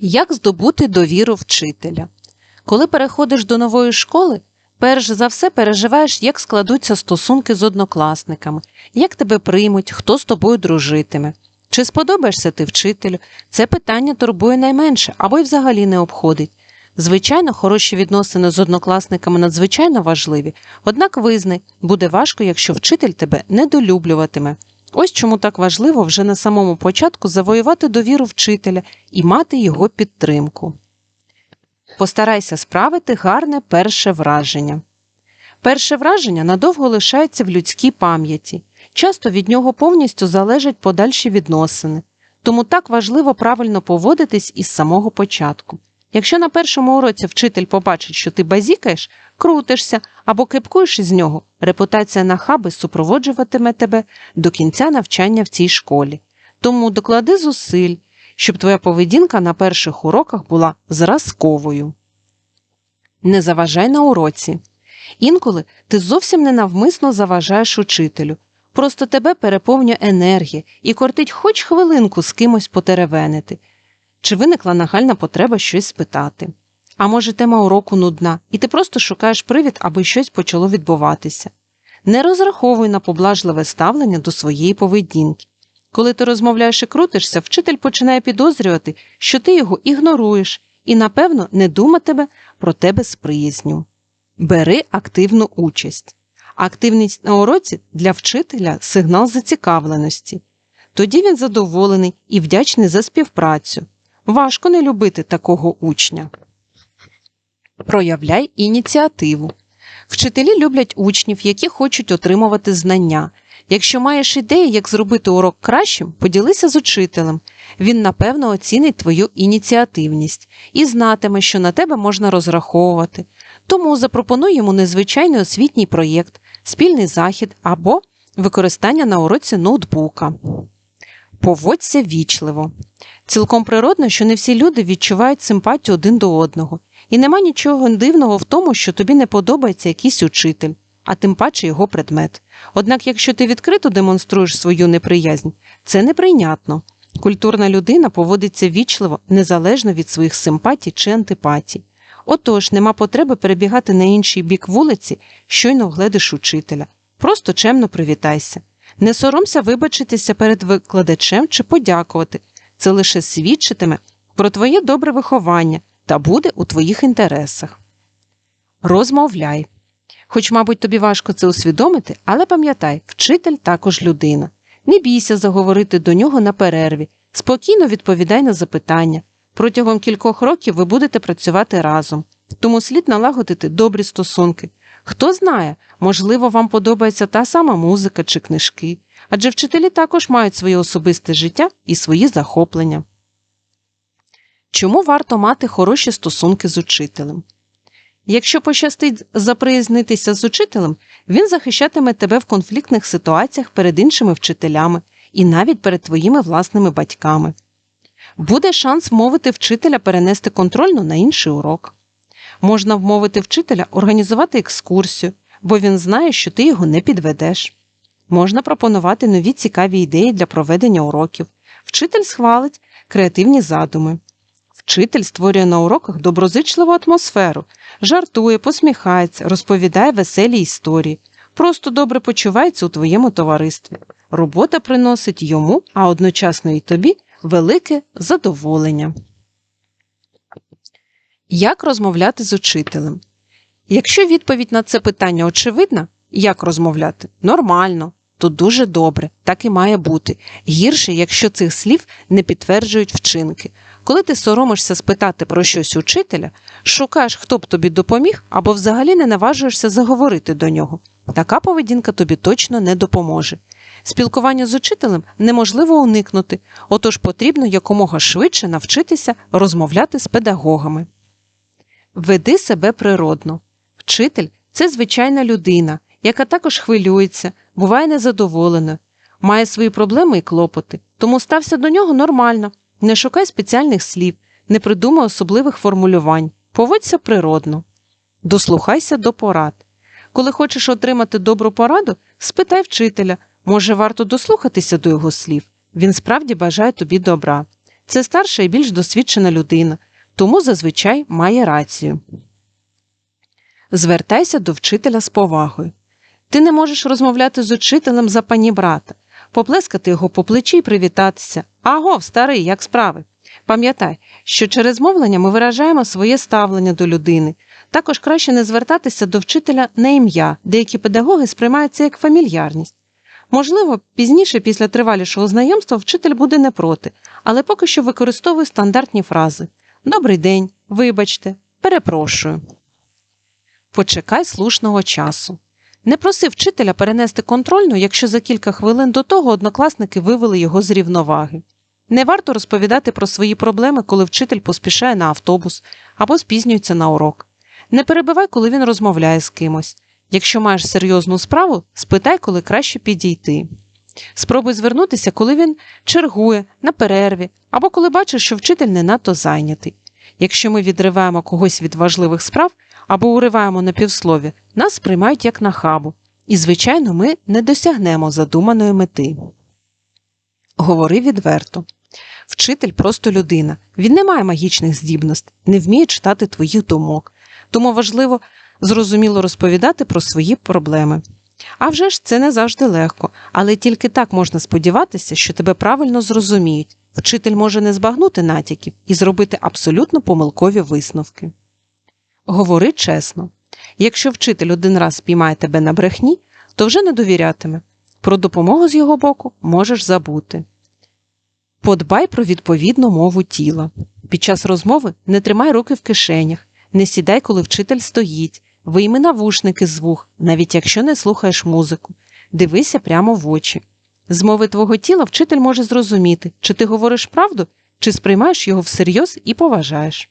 Як здобути довіру вчителя? Коли переходиш до нової школи, перш за все переживаєш, як складуться стосунки з однокласниками, як тебе приймуть, хто з тобою дружитиме. Чи сподобаєшся ти вчителю? Це питання турбує найменше або й взагалі не обходить. Звичайно, хороші відносини з однокласниками надзвичайно важливі, однак визнай, буде важко, якщо вчитель тебе недолюблюватиме. Ось чому так важливо вже на самому початку завоювати довіру вчителя і мати його підтримку. Постарайся справити гарне перше враження. Перше враження надовго лишається в людській пам'яті, часто від нього повністю залежать подальші відносини, тому так важливо правильно поводитись із самого початку. Якщо на першому уроці вчитель побачить, що ти базікаєш, крутишся або кипкуєш із нього, репутація нахаби супроводжуватиме тебе до кінця навчання в цій школі. Тому доклади зусиль, щоб твоя поведінка на перших уроках була зразковою. Не заважай на уроці. Інколи ти зовсім ненавмисно заважаєш учителю. Просто тебе переповнює енергія і кортить хоч хвилинку з кимось потеревенити. Чи виникла нагальна потреба щось спитати? А може, тема уроку нудна, і ти просто шукаєш привід, аби щось почало відбуватися. Не розраховуй на поблажливе ставлення до своєї поведінки. Коли ти розмовляєш і крутишся, вчитель починає підозрювати, що ти його ігноруєш і, напевно, не думатиме про тебе з приязню. Бери активну участь. Активність на уроці для вчителя сигнал зацікавленості. Тоді він задоволений і вдячний за співпрацю. Важко не любити такого учня. Проявляй ініціативу. Вчителі люблять учнів, які хочуть отримувати знання. Якщо маєш ідеї, як зробити урок кращим, поділися з учителем. Він, напевно, оцінить твою ініціативність і знатиме, що на тебе можна розраховувати. Тому запропонуй йому незвичайний освітній проєкт, спільний захід або використання на уроці ноутбука. Поводься вічливо. Цілком природно, що не всі люди відчувають симпатію один до одного, і нема нічого дивного в тому, що тобі не подобається якийсь учитель, а тим паче його предмет. Однак, якщо ти відкрито демонструєш свою неприязнь, це неприйнятно. Культурна людина поводиться вічливо незалежно від своїх симпатій чи антипатій. Отож, нема потреби перебігати на інший бік вулиці, щойно вгледиш учителя. Просто чемно привітайся. Не соромся вибачитися перед викладачем чи подякувати. Це лише свідчитиме про твоє добре виховання та буде у твоїх інтересах. Розмовляй. Хоч, мабуть, тобі важко це усвідомити, але пам'ятай, вчитель також людина. Не бійся заговорити до нього на перерві, спокійно відповідай на запитання. Протягом кількох років ви будете працювати разом, тому слід налагодити добрі стосунки. Хто знає, можливо, вам подобається та сама музика чи книжки, адже вчителі також мають своє особисте життя і свої захоплення. Чому варто мати хороші стосунки з учителем? Якщо пощастить заприязнитися з учителем, він захищатиме тебе в конфліктних ситуаціях перед іншими вчителями і навіть перед твоїми власними батьками. Буде шанс вмовити вчителя перенести контрольну на інший урок. Можна вмовити вчителя організувати екскурсію, бо він знає, що ти його не підведеш. Можна пропонувати нові цікаві ідеї для проведення уроків. Вчитель схвалить креативні задуми. Вчитель створює на уроках доброзичливу атмосферу, жартує, посміхається, розповідає веселі історії, просто добре почувається у твоєму товаристві. Робота приносить йому, а одночасно і тобі велике задоволення. Як розмовляти з учителем? Якщо відповідь на це питання очевидна, як розмовляти? Нормально, то дуже добре, так і має бути. Гірше, якщо цих слів не підтверджують вчинки. Коли ти соромишся спитати про щось учителя, шукаєш, хто б тобі допоміг, або взагалі не наважуєшся заговорити до нього. Така поведінка тобі точно не допоможе. Спілкування з учителем неможливо уникнути, отож потрібно якомога швидше навчитися розмовляти з педагогами. Веди себе природно. Вчитель це звичайна людина, яка також хвилюється, буває незадоволена, має свої проблеми і клопоти, тому стався до нього нормально, не шукай спеціальних слів, не придумай особливих формулювань, поводься природно. Дослухайся до порад. Коли хочеш отримати добру пораду, спитай вчителя, може, варто дослухатися до його слів. Він справді бажає тобі добра. Це старша і більш досвідчена людина, тому зазвичай має рацію. Звертайся до вчителя з повагою. Ти не можеш розмовляти з учителем за пані брата, поплескати його по плечі і привітатися. Аго, старий, як справи? Пам'ятай, що через мовлення ми виражаємо своє ставлення до людини. Також краще не звертатися до вчителя на ім'я, деякі педагоги сприймають це як фамільярність. Можливо, пізніше, після тривалішого знайомства, вчитель буде не проти, але поки що використовує стандартні фрази Добрий день, вибачте, перепрошую. Почекай слушного часу. Не проси вчителя перенести контрольну, якщо за кілька хвилин до того однокласники вивели його з рівноваги. Не варто розповідати про свої проблеми, коли вчитель поспішає на автобус або спізнюється на урок. Не перебивай, коли він розмовляє з кимось. Якщо маєш серйозну справу, спитай, коли краще підійти. Спробуй звернутися, коли він чергує, на перерві, або коли бачиш, що вчитель не надто зайнятий. Якщо ми відриваємо когось від важливих справ або уриваємо на півслові, нас сприймають як нахабу, і, звичайно, ми не досягнемо задуманої мети. Говори відверто. Вчитель просто людина. Він не має магічних здібностей, не вміє читати твоїх думок. Тому важливо зрозуміло розповідати про свої проблеми. А вже ж це не завжди легко, але тільки так можна сподіватися, що тебе правильно зрозуміють. Вчитель може не збагнути натяків і зробити абсолютно помилкові висновки. Говори чесно. Якщо вчитель один раз спіймає тебе на брехні, то вже не довірятиме. Про допомогу з його боку можеш забути. Подбай про відповідну мову тіла. Під час розмови не тримай руки в кишенях, не сідай, коли вчитель стоїть, вийми навушники з вух, навіть якщо не слухаєш музику, дивися прямо в очі. З мови твого тіла вчитель може зрозуміти, чи ти говориш правду, чи сприймаєш його всерйоз і поважаєш.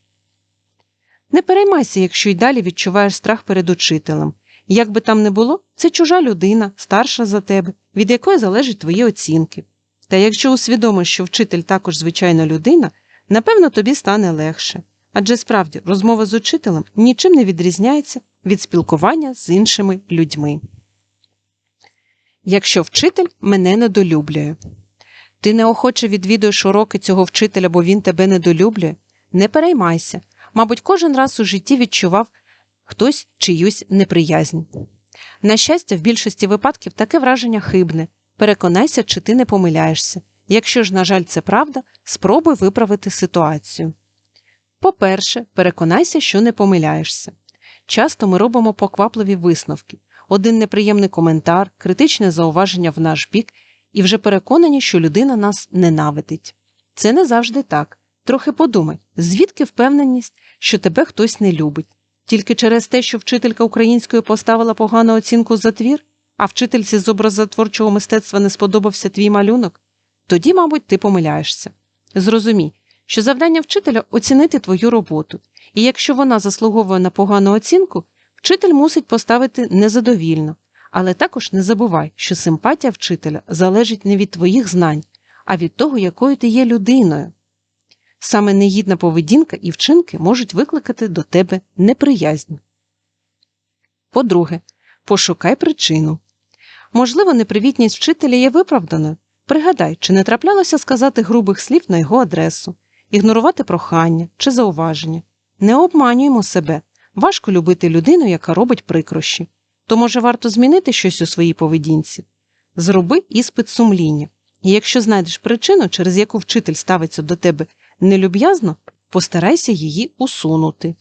Не переймайся, якщо й далі відчуваєш страх перед учителем. Як би там не було, це чужа людина, старша за тебе, від якої залежать твої оцінки. Та якщо усвідомиш, що вчитель також звичайна людина, напевно, тобі стане легше. Адже справді розмова з учителем нічим не відрізняється від спілкування з іншими людьми. Якщо вчитель мене недолюблює, ти неохоче відвідуєш уроки цього вчителя, бо він тебе недолюблює, не переймайся. Мабуть, кожен раз у житті відчував хтось чиюсь неприязнь. На щастя, в більшості випадків таке враження хибне. Переконайся, чи ти не помиляєшся. Якщо ж, на жаль, це правда, спробуй виправити ситуацію. По-перше, переконайся, що не помиляєшся. Часто ми робимо поквапливі висновки, один неприємний коментар, критичне зауваження в наш бік, і вже переконані, що людина нас ненавидить. Це не завжди так. Трохи подумай, звідки впевненість, що тебе хтось не любить? Тільки через те, що вчителька української поставила погану оцінку за твір, а вчительці з образотворчого мистецтва не сподобався твій малюнок? Тоді, мабуть, ти помиляєшся. Зрозумій, що завдання вчителя оцінити твою роботу, і якщо вона заслуговує на погану оцінку, вчитель мусить поставити незадовільно. Але також не забувай, що симпатія вчителя залежить не від твоїх знань, а від того, якою ти є людиною. Саме негідна поведінка і вчинки можуть викликати до тебе неприязнь. По-друге, пошукай причину. Можливо, непривітність вчителя є виправданою. Пригадай, чи не траплялося сказати грубих слів на його адресу, ігнорувати прохання чи зауваження. Не обманюємо себе. Важко любити людину, яка робить прикрощі. То, може, варто змінити щось у своїй поведінці? Зроби іспит сумління. І якщо знайдеш причину, через яку вчитель ставиться до тебе нелюб'язно, постарайся її усунути.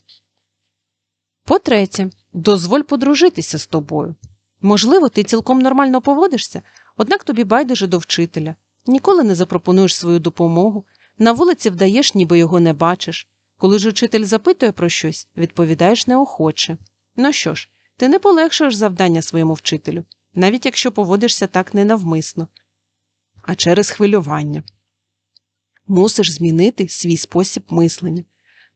По-третє, дозволь подружитися з тобою. Можливо, ти цілком нормально поводишся, однак тобі байдуже до вчителя, ніколи не запропонуєш свою допомогу, на вулиці вдаєш, ніби його не бачиш. Коли ж учитель запитує про щось, відповідаєш неохоче. Ну що ж, ти не полегшуєш завдання своєму вчителю, навіть якщо поводишся так ненавмисно, а через хвилювання. Мусиш змінити свій спосіб мислення.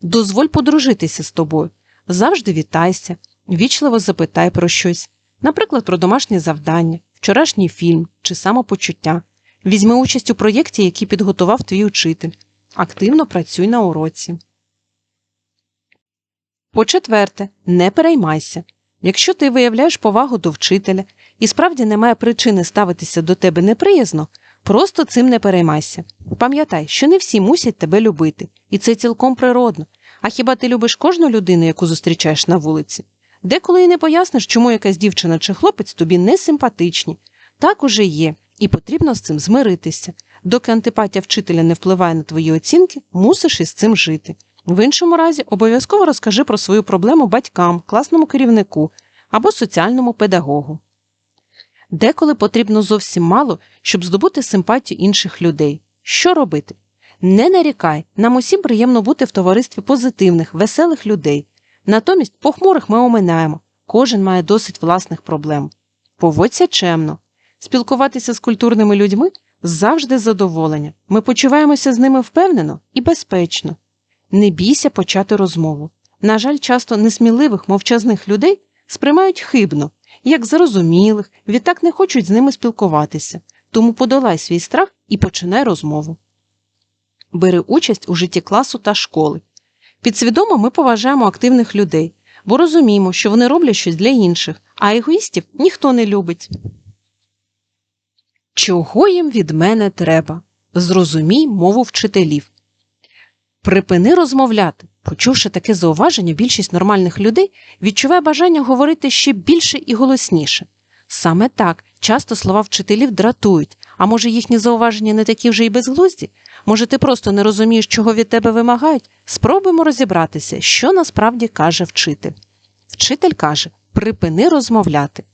Дозволь подружитися з тобою. Завжди вітайся, вічливо запитай про щось, наприклад, про домашнє завдання, вчорашній фільм чи самопочуття. Візьми участь у проєкті, який підготував твій учитель. Активно працюй на уроці. По четверте, не переймайся. Якщо ти виявляєш повагу до вчителя і справді немає причини ставитися до тебе неприязно, Просто цим не переймайся. Пам'ятай, що не всі мусять тебе любити, і це цілком природно. А хіба ти любиш кожну людину, яку зустрічаєш на вулиці? Деколи і не поясниш, чому якась дівчина чи хлопець тобі не симпатичні. Так уже є, і потрібно з цим змиритися. Доки антипатія вчителя не впливає на твої оцінки, мусиш із цим жити. В іншому разі обов'язково розкажи про свою проблему батькам, класному керівнику або соціальному педагогу. Деколи потрібно зовсім мало, щоб здобути симпатію інших людей. Що робити? Не нарікай, нам усім приємно бути в товаристві позитивних, веселих людей. Натомість похмурих ми оминаємо, кожен має досить власних проблем. Поводься чемно. Спілкуватися з культурними людьми завжди задоволення. Ми почуваємося з ними впевнено і безпечно. Не бійся почати розмову. На жаль, часто несміливих, мовчазних людей сприймають хибно, як зарозумілих, відтак не хочуть з ними спілкуватися. Тому подолай свій страх і починай розмову. Бери участь у житті класу та школи. Підсвідомо ми поважаємо активних людей, бо розуміємо, що вони роблять щось для інших, а егоїстів ніхто не любить. Чого їм від мене треба? Зрозумій мову вчителів. Припини розмовляти. Почувши таке зауваження, більшість нормальних людей відчуває бажання говорити ще більше і голосніше. Саме так часто слова вчителів дратують, а може їхні зауваження не такі вже й безглузді? Може, ти просто не розумієш, чого від тебе вимагають? Спробуємо розібратися, що насправді каже вчитель. Вчитель каже: припини розмовляти.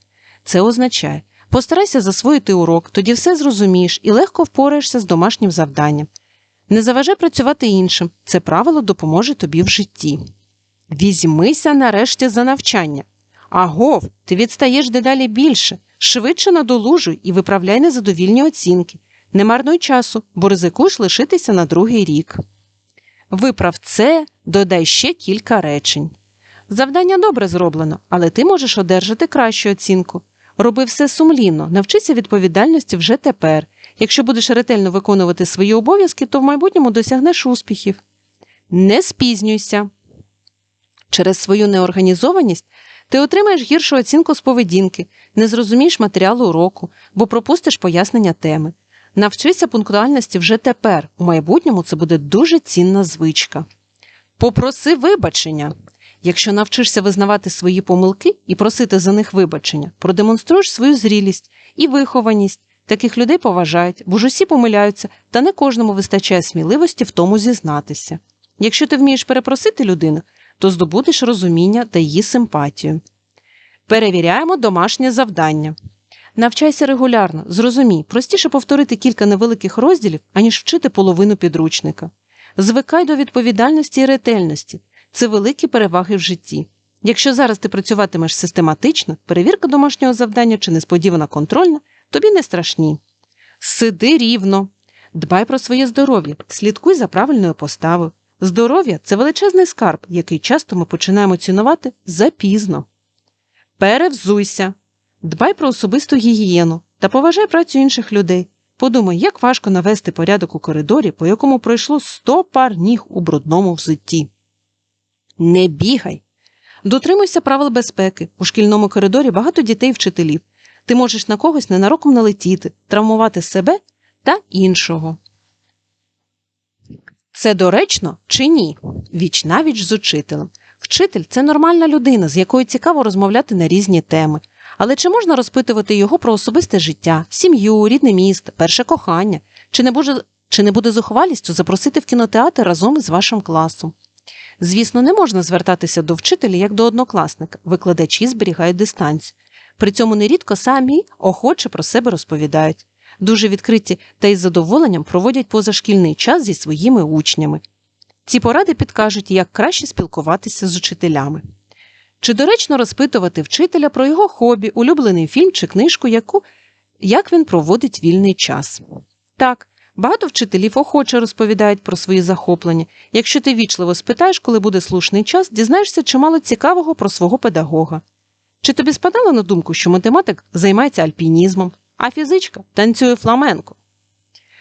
Це означає, постарайся засвоїти урок, тоді все зрозумієш і легко впораєшся з домашнім завданням. Не заважай працювати іншим, це правило допоможе тобі в житті. Візьмися нарешті за навчання. Агов, ти відстаєш дедалі більше, швидше надолужуй і виправляй незадовільні оцінки. Не марнуй часу, бо ризикуєш лишитися на другий рік. Виправ це, додай ще кілька речень. Завдання добре зроблено, але ти можеш одержати кращу оцінку. Роби все сумлінно, навчися відповідальності вже тепер. Якщо будеш ретельно виконувати свої обов'язки, то в майбутньому досягнеш успіхів. Не спізнюйся. Через свою неорганізованість ти отримаєш гіршу оцінку з поведінки, не зрозумієш матеріалу уроку, бо пропустиш пояснення теми. Навчися пунктуальності вже тепер. У майбутньому це буде дуже цінна звичка. Попроси вибачення. Якщо навчишся визнавати свої помилки і просити за них вибачення, продемонструєш свою зрілість і вихованість. Таких людей поважають, бо ж усі помиляються, та не кожному вистачає сміливості в тому зізнатися. Якщо ти вмієш перепросити людину, то здобудеш розуміння та її симпатію. Перевіряємо домашнє завдання. Навчайся регулярно, зрозумій, простіше повторити кілька невеликих розділів, аніж вчити половину підручника. Звикай до відповідальності і ретельності це великі переваги в житті. Якщо зараз ти працюватимеш систематично, перевірка домашнього завдання чи несподівана контрольна тобі не страшні. Сиди рівно, дбай про своє здоров'я, слідкуй за правильною поставою. Здоров'я це величезний скарб, який часто ми починаємо цінувати запізно. Перевзуйся, дбай про особисту гігієну та поважай працю інших людей. Подумай, як важко навести порядок у коридорі, по якому пройшло сто пар ніг у брудному взутті. Не бігай. Дотримуйся правил безпеки. У шкільному коридорі багато дітей вчителів. Ти можеш на когось ненароком налетіти, травмувати себе та іншого. Це доречно чи ні? Віч навіч з учителем. Вчитель це нормальна людина, з якою цікаво розмовляти на різні теми. Але чи можна розпитувати його про особисте життя, сім'ю, рідне місто, перше кохання? Чи не буде, чи не буде зухвалістю запросити в кінотеатр разом із вашим класом? Звісно, не можна звертатися до вчителя як до однокласника, викладачі зберігають дистанцію. При цьому нерідко самі охоче про себе розповідають. Дуже відкриті та із задоволенням проводять позашкільний час зі своїми учнями. Ці поради підкажуть, як краще спілкуватися з учителями. Чи доречно розпитувати вчителя про його хобі, улюблений фільм чи книжку, яку, як він проводить вільний час? Так, багато вчителів охоче розповідають про свої захоплення. Якщо ти вічливо спитаєш, коли буде слушний час, дізнаєшся чимало цікавого про свого педагога. Чи тобі спадало на думку, що математик займається альпінізмом, а фізичка танцює фламенко?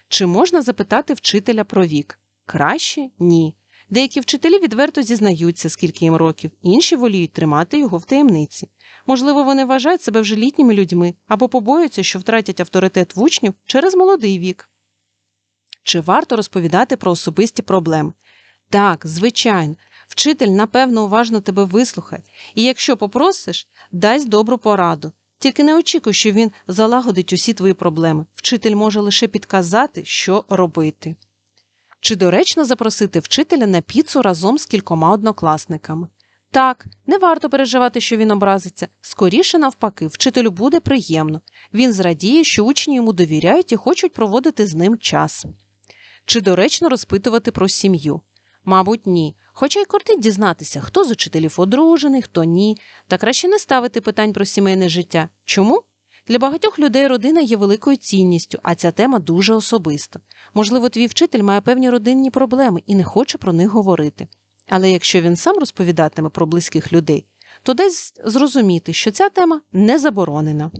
Чи можна запитати вчителя про вік? Краще ні. Деякі вчителі відверто зізнаються, скільки їм років, інші воліють тримати його в таємниці. Можливо, вони вважають себе вже літніми людьми або побоюються, що втратять авторитет в учнів через молодий вік. Чи варто розповідати про особисті проблеми? Так, звичайно, вчитель напевно уважно тебе вислухає, і якщо попросиш, дасть добру пораду. Тільки не очікуй, що він залагодить усі твої проблеми. Вчитель може лише підказати, що робити. Чи доречно запросити вчителя на піцу разом з кількома однокласниками? Так, не варто переживати, що він образиться. Скоріше навпаки, вчителю буде приємно. Він зрадіє, що учні йому довіряють і хочуть проводити з ним час. Чи доречно розпитувати про сім'ю? Мабуть, ні. Хоча й кортить дізнатися, хто з учителів одружений, хто ні, та краще не ставити питань про сімейне життя. Чому? Для багатьох людей родина є великою цінністю, а ця тема дуже особиста. Можливо, твій вчитель має певні родинні проблеми і не хоче про них говорити. Але якщо він сам розповідатиме про близьких людей, то дасть зрозуміти, що ця тема не заборонена.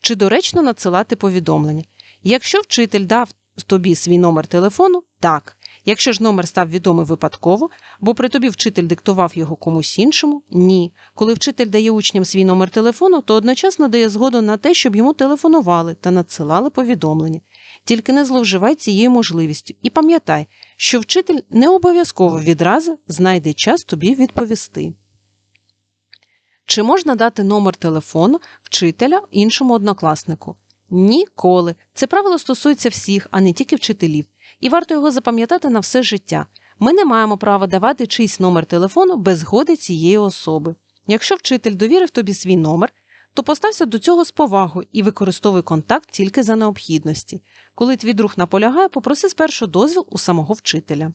Чи доречно надсилати повідомлення? Якщо вчитель дав тобі свій номер телефону, так. Якщо ж номер став відомий випадково, бо при тобі вчитель диктував його комусь іншому, ні. Коли вчитель дає учням свій номер телефону, то одночасно дає згоду на те, щоб йому телефонували та надсилали повідомлення. Тільки не зловживай цією можливістю і пам'ятай, що вчитель не обов'язково відразу знайде час тобі відповісти. Чи можна дати номер телефону вчителя іншому однокласнику? Ніколи. Це правило стосується всіх, а не тільки вчителів, і варто його запам'ятати на все життя. Ми не маємо права давати чийсь номер телефону без згоди цієї особи. Якщо вчитель довірив тобі свій номер, то постався до цього з повагою і використовуй контакт тільки за необхідності. Коли твій друг наполягає, попроси спершу дозвіл у самого вчителя.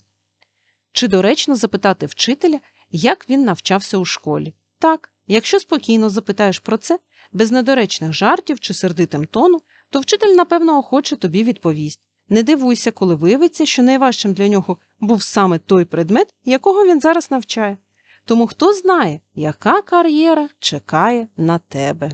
Чи доречно запитати вчителя, як він навчався у школі? Так, якщо спокійно запитаєш про це, без недоречних жартів чи сердитим тону, то вчитель, напевно, охоче тобі відповість. Не дивуйся, коли виявиться, що найважчим для нього був саме той предмет, якого він зараз навчає. Тому хто знає, яка кар'єра чекає на тебе.